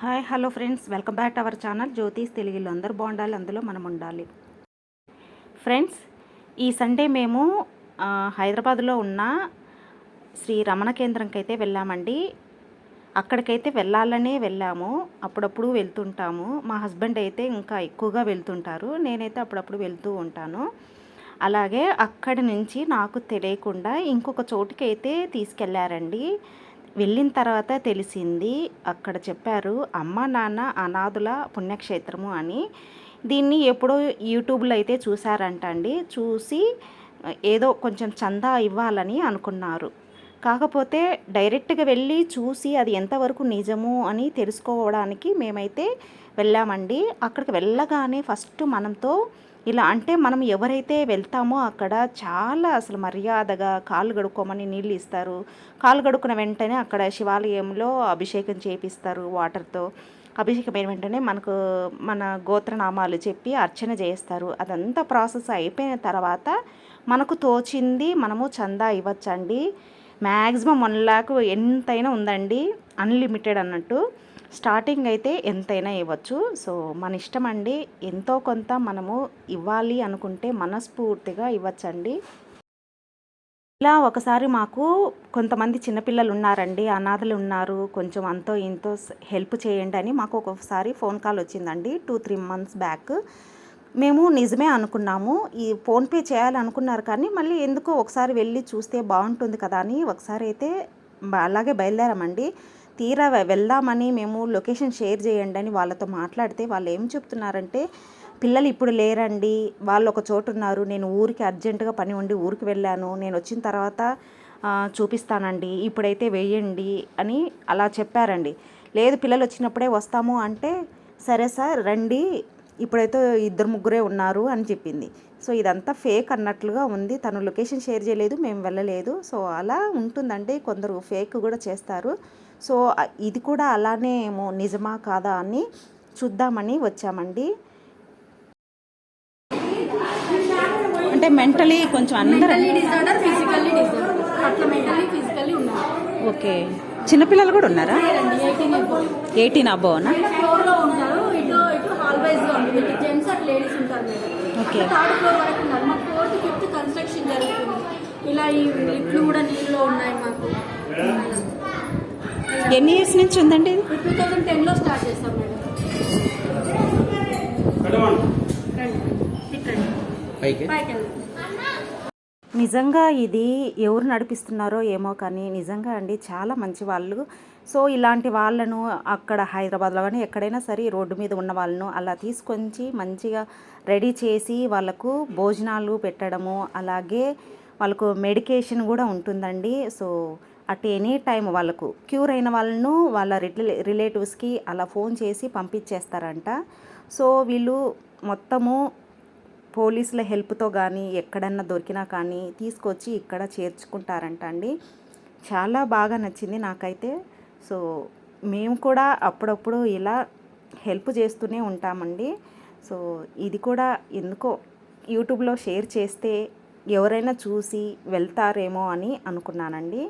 Hi hello friends. Welcome back to our channel Jyothish తెలుగులో. అందరూ బాగుండాలి అందులో మనం ఉండాలి. ఫ్రెండ్స్ ఈ సండే మేము హైదరాబాద్లో ఉన్న శ్రీ రమణ కేంద్రంకి అయితే వెళ్ళామండి. అక్కడికైతే వెళ్ళాలనే వెళ్ళాము. అప్పుడప్పుడు వెళ్తుంటాము. మా హస్బెండ్ అయితే ఇంకా ఎక్కువగా వెళ్తుంటారు. నేనైతే అప్పుడప్పుడు వెళ్తూ ఉంటాను. అలాగే అక్కడి నుంచి నాకు తెలియకుండా ఇంకొక చోటుకి అయితే తీసుకెళ్ళారండి. వెళ్ళిన తర్వాత తెలిసింది అక్కడ చెప్పారు అమ్మ నాన్న అనాథుల పుణ్యక్షేత్రము అని. దీన్ని ఎప్పుడో యూట్యూబ్లో అయితే చూసారంట అండి. చూసి ఏదో కొంచెం చందా ఇవ్వాలని అనుకున్నారు. కాకపోతే డైరెక్ట్గా వెళ్ళి చూసి అది ఎంతవరకు నిజము అని తెలుసుకోవడానికి మేమైతే వెళ్ళామండి. అక్కడికి వెళ్ళగానే ఫస్ట్ మనతో ఇలా అంటే మనం ఎవరైతే వెళ్తామో అక్కడ చాలా అసలు మర్యాదగా కాలు గడుక్కోమని నీళ్ళు ఇస్తారు. కాలు గడుక్కున్న వెంటనే అక్కడ శివాలయంలో అభిషేకం చేపిస్తారు వాటర్తో. అభిషేకమైన వెంటనే మనకు మన గోత్రనామాలు చెప్పి అర్చన చేస్తారు. అదంతా ప్రాసెస్ అయిపోయిన తర్వాత మనకు తోచింది మనము చందా ఇవ్వచ్చండి. మ్యాక్సిమం వన్ ల్యాక్ ఎంతైనా ఉందండి. అన్లిమిటెడ్ అన్నట్టు. స్టార్టింగ్ అయితే ఎంతైనా ఇవ్వచ్చు. సో మన ఇష్టం అండి. ఎంతో కొంత మనము ఇవ్వాలి అనుకుంటే మనస్ఫూర్తిగా ఇవ్వచ్చండి. ఇలా ఒకసారి మాకు కొంతమంది చిన్నపిల్లలు ఉన్నారండి. అనాథలు ఉన్నారు. కొంచెం అంతో ఇంతో హెల్ప్ చేయండి అని మాకు ఒక్కొక్కసారి ఫోన్ కాల్ వచ్చిందండి. Two three months back. మేము నిజమే అనుకున్నాము. ఈ ఫోన్పే చేయాలనుకున్నారు కానీ మళ్ళీ ఎందుకో ఒకసారి వెళ్ళి చూస్తే బాగుంటుంది కదా అని ఒకసారి అయితే అలాగే బయలుదేరామండి. తీరా వెళ్దామని మేము లొకేషన్ షేర్ చేయండి అని వాళ్ళతో మాట్లాడితే వాళ్ళు ఏం చెప్తున్నారంటే పిల్లలు ఇప్పుడు లేరండి వాళ్ళు ఒక చోటు ఉన్నారు నేను ఊరికి అర్జెంటుగా పని ఉండి ఊరికి వెళ్ళాను నేను వచ్చిన తర్వాత చూపిస్తానండి ఇప్పుడైతే వేయండి అని అలా చెప్పారండి. లేదు పిల్లలు వచ్చినప్పుడే వస్తాము అంటే సరే సార్ రండి ఇప్పుడైతే ఇద్దరు ముగ్గురే ఉన్నారు అని చెప్పింది. సో ఇదంతా ఫేక్ అన్నట్లుగా ఉంది. తను లొకేషన్ షేర్ చేయలేదు మేము వెళ్ళలేదు. సో అలా ఉంటుందండి. కొందరు ఫేక్ కూడా చేస్తారు. సో ఇది కూడా అలానే ఏమో నిజమా కాదా అని చూద్దామని వచ్చామండి. అంటే మెంటలీ కొంచెం అందరూ మెంటల్లీ డిజార్డర్ ఫిజికల్లీ డిజార్డర్. అట్లా మెంటల్లీ ఫిజికల్లీ ఉన్నారు ఓకే. చిన్నపిల్లలు కూడా ఉన్నారా? ఎయిటీన్ కన్స్ట్రక్షన్ జరుగుతుంది. ఇలా ఈ లిఫ్ట్లు కూడా మాకు ఎన్ని ఇయర్స్ నుంచి ఉందండి? ఇది టూ స్టార్ట్ చేస్తాం మేడం. నిజంగా ఇది ఎవరు నడిపిస్తున్నారో ఏమో కానీ నిజంగా అండి చాలా మంచి వాళ్ళు. సో ఇలాంటి వాళ్ళను అక్కడ హైదరాబాద్లో కానీ ఎక్కడైనా సరే రోడ్డు మీద ఉన్న వాళ్ళను అలా తీసుకొచ్చి మంచిగా రెడీ చేసి వాళ్ళకు భోజనాలు పెట్టడము అలాగే వాళ్ళకు మెడికేషన్ కూడా ఉంటుందండి. సో అట్ ఎనీ టైం వాళ్ళకు క్యూర్ అయిన వాళ్ళను వాళ్ళ రిలే రిలేటివ్స్కి అలా ఫోన్ చేసి పంపించేస్తారంట. సో వీళ్ళు మొత్తము పోలీసుల హెల్ప్తో కానీ ఎక్కడన్నా దొరికినా కానీ తీసుకొచ్చి ఇక్కడ చేర్చుకుంటారంట అండి. చాలా బాగా నచ్చింది నాకైతే. సో మేము కూడా అప్పుడప్పుడు ఇలా హెల్ప్ చేస్తూనే ఉంటామండి. సో ఇది కూడా ఎందుకో యూట్యూబ్లో షేర్ చేస్తే ఎవరైనా చూసి వెళ్తారేమో అని అనుకున్నానండి.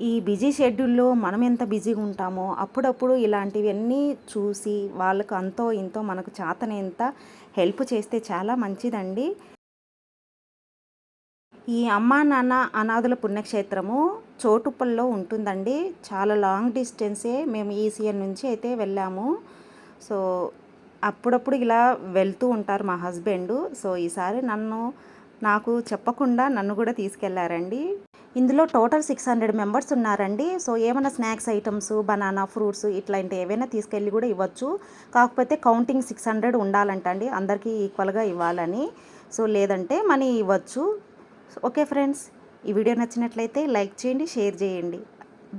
ఈ బిజీ షెడ్యూల్లో మనం ఎంత బిజీగా ఉంటామో అప్పుడప్పుడు ఇలాంటివన్నీ చూసి వాళ్ళకు అంతో ఇంతో మనకు చేతనేంత హెల్ప్ చేస్తే చాలా మంచిదండి. ఈ అమ్మా నాన్న అనాథుల పుణ్యక్షేత్రము చోటుప్పల్లో ఉంటుందండి. చాలా లాంగ్ డిస్టెన్సే మేము ఈసీఎన్ నుంచి అయితే వెళ్ళాము. సో అప్పుడప్పుడు ఇలా వెళ్తూ ఉంటారు మా హస్బెండ్. సో ఈసారి నన్ను నాకు చెప్పకుండా నన్ను కూడా తీసుకెళ్ళారండి. ఇందులో టోటల్ సిక్స్ హండ్రెడ్ మెంబర్స్ ఉన్నారండి. సో ఏమైనా స్నాక్స్ ఐటమ్స్ బనానా ఫ్రూట్స్ ఇట్లాంటి ఏవైనా తీసుకెళ్ళి కూడా ఇవ్వచ్చు. కాకపోతే కౌంటింగ్ సిక్స్ హండ్రెడ్ ఉండాలంట అండి అందరికీ ఈక్వల్గా ఇవ్వాలని. సో లేదంటే మనీ ఇవ్వచ్చు. ఓకే ఫ్రెండ్స్ ఈ వీడియో నచ్చినట్లయితే లైక్ చేయండి షేర్ చేయండి.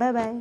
Bye bye.